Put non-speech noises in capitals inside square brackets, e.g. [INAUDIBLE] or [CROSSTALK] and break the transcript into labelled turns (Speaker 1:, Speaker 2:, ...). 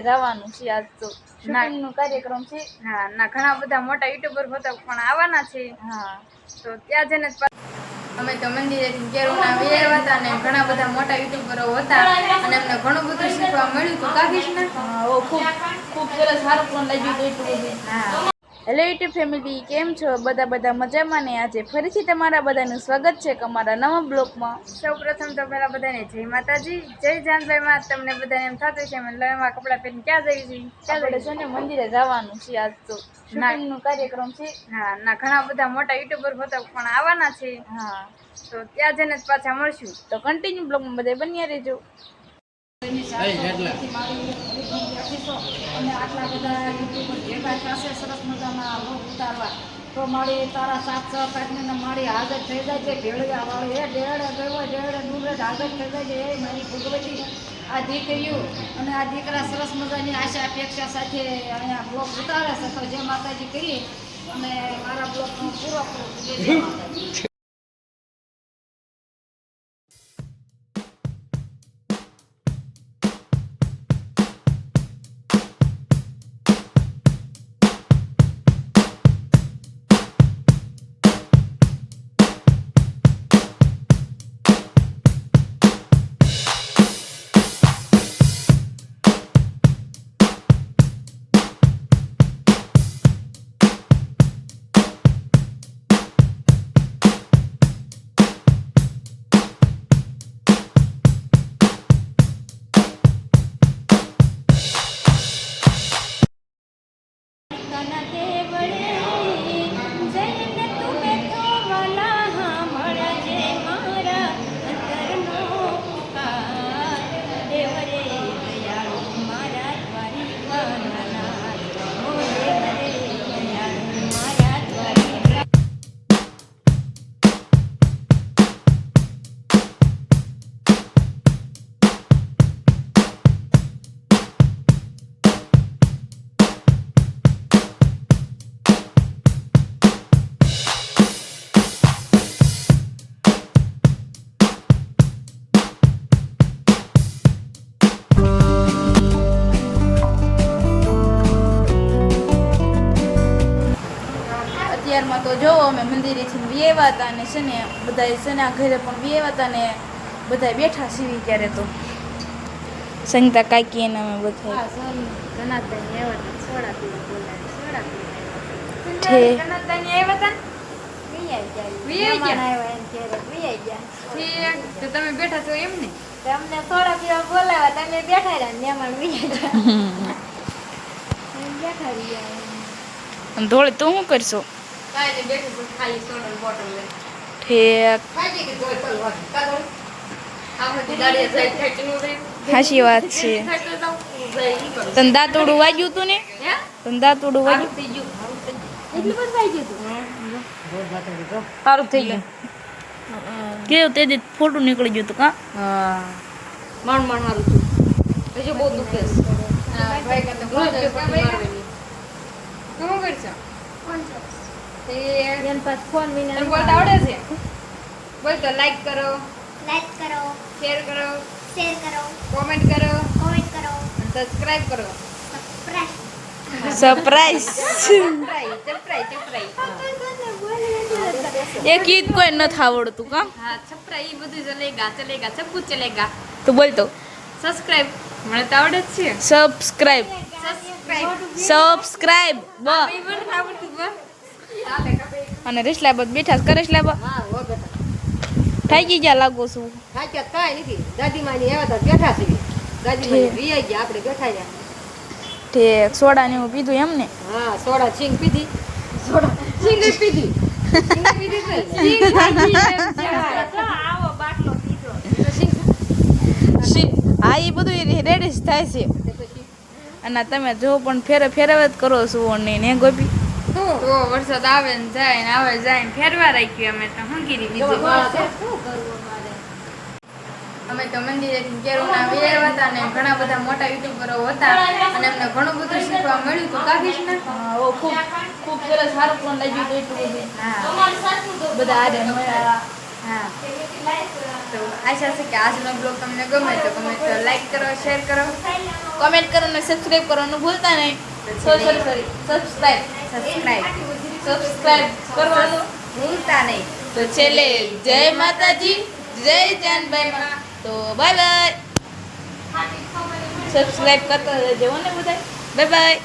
Speaker 1: જવાનું છે આજ તો. શૂટિંગનો કાર્યક્રમ છે.
Speaker 2: હા ના ઘણા બધા મોટા યુટ્યુબર હતા પણ આવવાના છે.
Speaker 1: હા.
Speaker 2: તો ત્યાં જઈને અમે તો મંદિરેથી કેરુના વેર હતા ને ઘણા બધા મોટા યુટ્યુબરો હતા અને અમને ઘણું બધું શીખવા મળ્યું. હતું કાગીશ ને?
Speaker 1: ખૂબ ખૂબ સરસ સારું પણ લાગ્યું હતું એટલું બધું.
Speaker 2: હા.
Speaker 1: હેલો યુટ્યુબ ફેમિલી કેમ છો? બધા બધા મજામાં ને આજે ફરીથી તમારા બધાનું સ્વાગત છે અમારા નવા બ્લોગમાં
Speaker 2: સૌ પ્રથમ તો પહેલાં બધાને જય માતાજી જય જાનભાઈ માં તમને બધાને એમ થતું છે અમે નવા કપડાં પહેરીને ક્યાં જઈ છીએ? ક્યાં
Speaker 1: છે ને મંદિરે જવાનું છે આજ તો. શૂટિંગનો કાર્યક્રમ છે.
Speaker 2: હા ના ઘણા બધા મોટા યુટ્યુબર હતા પણ આવવાના છે.
Speaker 1: હા.
Speaker 2: તો ત્યાં જઈને જ પાછા મળશું.
Speaker 1: તો કન્ટિન્યુ બ્લોગમાં બધા બન્યા રહેજો.
Speaker 3: અને આટલા બધા યુટ્યુબર ભેગા થશે સરસ મજાના લોક ઉતારવા તો મારી તારા સાત છ કાઢીને મારી હાજર થઈ જાય છે ભેળિયા વાળી એ ડેડ ગયો ડેડ ડુંગર હાજર થઈ જાય છે એ મારી ભગવતી આ દીકરીઓ અને આ દીકરા સરસ મજાની આશા અપેક્ષા સાથે અહીંયા બ્લોક ઉતારે છે. તો જે માતાજી કરી અને મારા બ્લોકનો પૂરો પૂરો જય
Speaker 1: તો જો અમે મંદિરે મંદિરેથી વિયેવા હતા અને છે ને બધા છે ને આ ઘરે પણ વિયેવા હતા ને બધા બેઠા સીવી ક્યારે તો. સંગીતા કાકી એના અમે બધા
Speaker 2: બોલાવી તમે બેઠા છો એમ ને?
Speaker 4: તમને થોડા પીવા બોલાવ્યા તમે બેઠા રહ્યા મહેમાન બેઠા રહ્યા
Speaker 1: ધોળે તો શું કરશો?
Speaker 2: કોઈ વાત.
Speaker 1: હાચી છે. તને દાંતોડું વાગ્યું તું ને?
Speaker 2: હે?
Speaker 1: તને દાંતોડું
Speaker 2: સારું
Speaker 1: વાગ્યું? સારું થઈ ગયું. કેવું? તે ફોટો ફોટું નીકળી ગયું તું કા?
Speaker 2: હા. મણ મણ મારું છું હજુ બહુ દુખે છે. તે
Speaker 4: એન પાસ ફોન વિના
Speaker 2: બોલતા આવડે છે? બોલ તો લાઈક કરો.
Speaker 4: લાઈક કરો.
Speaker 2: શેર કરો.
Speaker 4: શેર કરો.
Speaker 2: કોમેન્ટ કરો.
Speaker 4: કોમેન્ટ કરો.
Speaker 2: સબસ્ક્રાઇબ કરો.
Speaker 1: સરપ્રાઈઝ એક ગીત કોઈ નથી આવડતું કા?
Speaker 2: હા છપરાઈ એ બધું ચલેગા ચલેગા સબ કુછ ચલેગા
Speaker 1: તું બોલતો
Speaker 2: સબસ્ક્રાઇબ મને તો આવડે જ છે.
Speaker 1: સબસ્ક્રાઇબ
Speaker 2: સબસ્ક્રાઇબ
Speaker 1: સબસ્ક્રાઇબ બ
Speaker 2: આવડતું બસ
Speaker 1: અને રેસલાબત બેઠા છે. કરે
Speaker 3: બેટા.
Speaker 1: થઈ ગઈ ગયા લાગો છું?
Speaker 3: સાચા કાંઈ નથી. દાદીમાની આવ્યા હતા બેઠા છીએ દાદીમાની રિયાઈ ગયા આપણે બેઠા ગયા
Speaker 1: ઠીક. સોડા ને એવું પીધું એમ ને
Speaker 3: હા સોડા સિંગ પીધી. સોડા સિંગ પીધી. સિંગ પીધી છે [LAUGHS]
Speaker 4: આવો બાટલો પીધો.
Speaker 1: શી- હા એ બધું રેડી થાય છે. અને તમે જો પણ ફેરે ફેરવે જ કરો છો ને ગોપી?
Speaker 2: તો વરસાદ આવે ને જાય ને આવે જાય ને ફેરવા રાખ્યું અમે તો હું કીધી બીજું
Speaker 4: શું કરવું
Speaker 2: અમે તો મંદિરે કેરુના વેર હતા ને ઘણા બધા મોટા યુટ્યુબરો હતા અને અમને ઘણું બધું શીખવા મળ્યું હતું કાગીશ ને?
Speaker 1: ખૂબ ખૂબ સરસ સારું પણ લાગ્યું હતું એટલું બધું.
Speaker 2: હા.
Speaker 1: બધા આજે હા. તો આશા છે કે આજનો બ્લોગ તમને ગમે તો ગમે તો લાઈક કરો શેર કરો. કોમેન્ટ કરો અને સબસ્ક્રાઈબ કરવાનું ભૂલતા નહીં. સોરી કરવાનું ભૂલતા નહીં. તો છેલ્લે જય માતાજી, જય જાનભાઈ માં તો બાય બાય સબસ્ક્રાઈબ કરતા રહેજો ને બધા બાય બાય